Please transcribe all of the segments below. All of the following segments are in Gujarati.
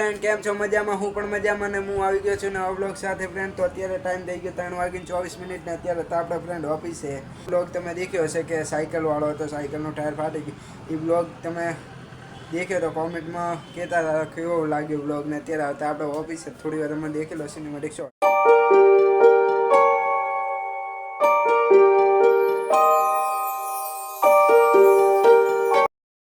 ફ્રેન્ડ કેમ છો? મજામાં? હું પણ મજામાં ને હું આવી ગયો છું નવા બ્લોગ સાથે ફ્રેન્ડ તો અત્યારે ટાઈમ થઈ ગયો ત્રણ વાગીને ચોવીસ મિનિટ ને અત્યારે તો આપણા ફ્રેન્ડ ઓફિસે બ્લોગ તમે દેખ્યો હશે કે સાયકલ વાળો હતો સાયકલનો ટાયર ફાટી ગયું. એ બ્લોગ તમે દેખ્યો તો કોમેન્ટમાં કહેતા હતા કેવો લાગ્યો બ્લોગ ને. અત્યારે આવતા આપણે ઓફિસે થોડી વાર અમે દેખેલો સિનેમેટિક શોટ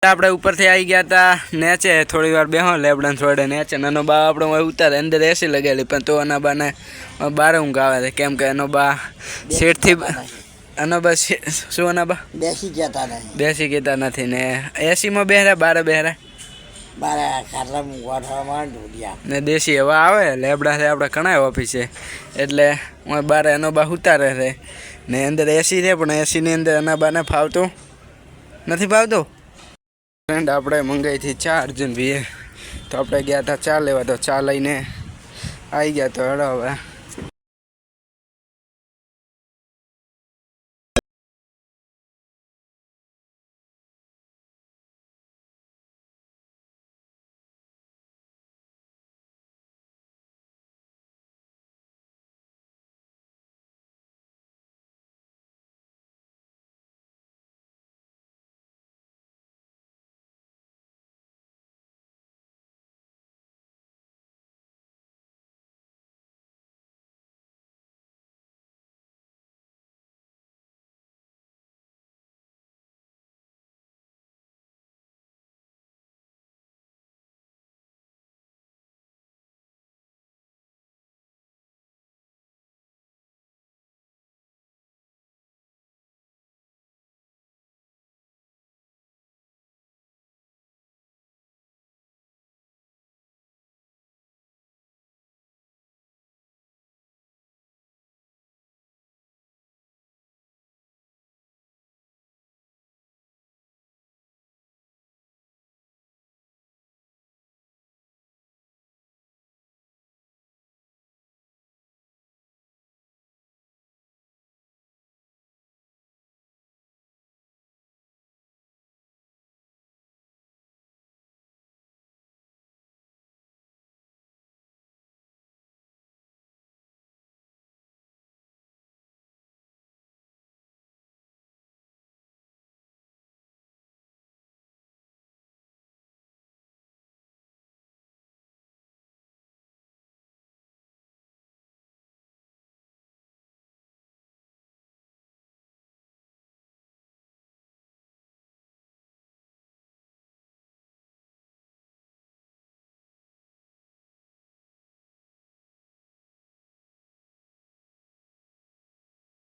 આપણે ઉપરથી આવી ગયા હતા નેચે થોડી વાર બેહો લેબડન થોડે નેચે. નાનો બા આપણો ઉતારે અંદર એસી લગાવેલી પણ તો એના બાને બારે ઊંઘ આવે છે. કેમ કે એનો બા સીટથી એનો બા શું એના બા? બેસી ગયા બેસી ગયા નથી ને. એસીમાં બેહરા બારે બેહરા? ને દેશી હવા આવે લેબડા છે આપણે ઘણા ઓફિસે એટલે હું બારે એનો બા ઉતારે છે. ને અંદર એસી છે પણ એસીની અંદર એના બાને ફાવતું નથી ફાવતું? ફ્રેન્ડ આપણે મંગાઈથી ચા અર્જુન ભાઈએ તો આપણે ગયા હતા ચા લેવા, તો ચા લઈને આવી ગયા તો હેડો હવે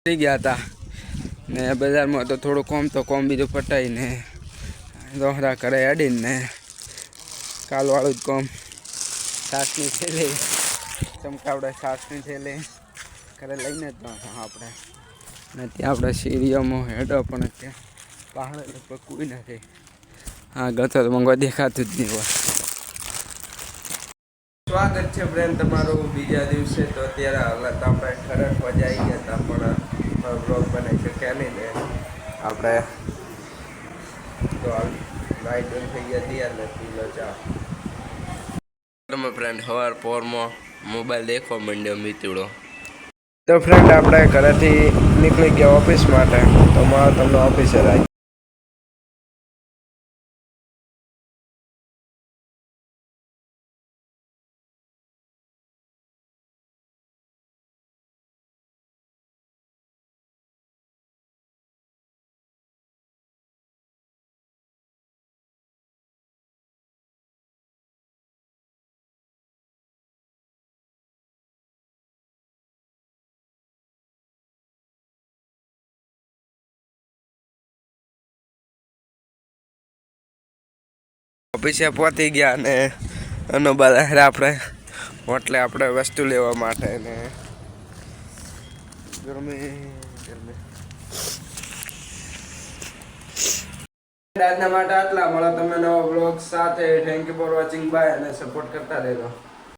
થઈ ગયા હતા. ને બજારમાં તો થોડું કોમ તો કોમ બીજું પટાવીને દોહરા કરે અડીને કાલવાળું જ કોમ. સાસની થેલી, ચમકાવડે સાસની થેલી ઘરે લઈને જ જવાનું આપણે. ને ત્યાં આપણે સીરીઓમાં હેડો પણ ત્યાં પહાડ લગભગ કોઈ નથી. હા ગતો તો મંગવા દેખાતું જ નહીં હોય. સ્વાગત છે બ્રેન તમારું બીજા દિવસે તો અત્યારે હાલત આપણે ખરેખર મજા આવી ગયા હતા પણ બ્લોગ બનાવી શક્યા નહીં ને આપણે. તો લાઈટ બંધ થઈ ગયા હતી એટલે પીલો ચા તમે ફ્રેન્ડ સવાર પોરમાં મોબાઈલ દેખવા માંડ્યો મિતુડો. તો ફ્રેન્ડ આપણે ઘરેથી નીકળી ગયા ઓફિસ માટે. તો મારો તમને ઓફિસે રાખી ઓફિસે પહોંચી ગયા ને એનો બધા આપણે હોટલે આપણે વસ્તુ લેવા માટે ને આજના માટે આટલા. મળો તમને નવા બ્લોગ સાથે. Thank you for watching bye અને સપોર્ટ કરતા રહેજો.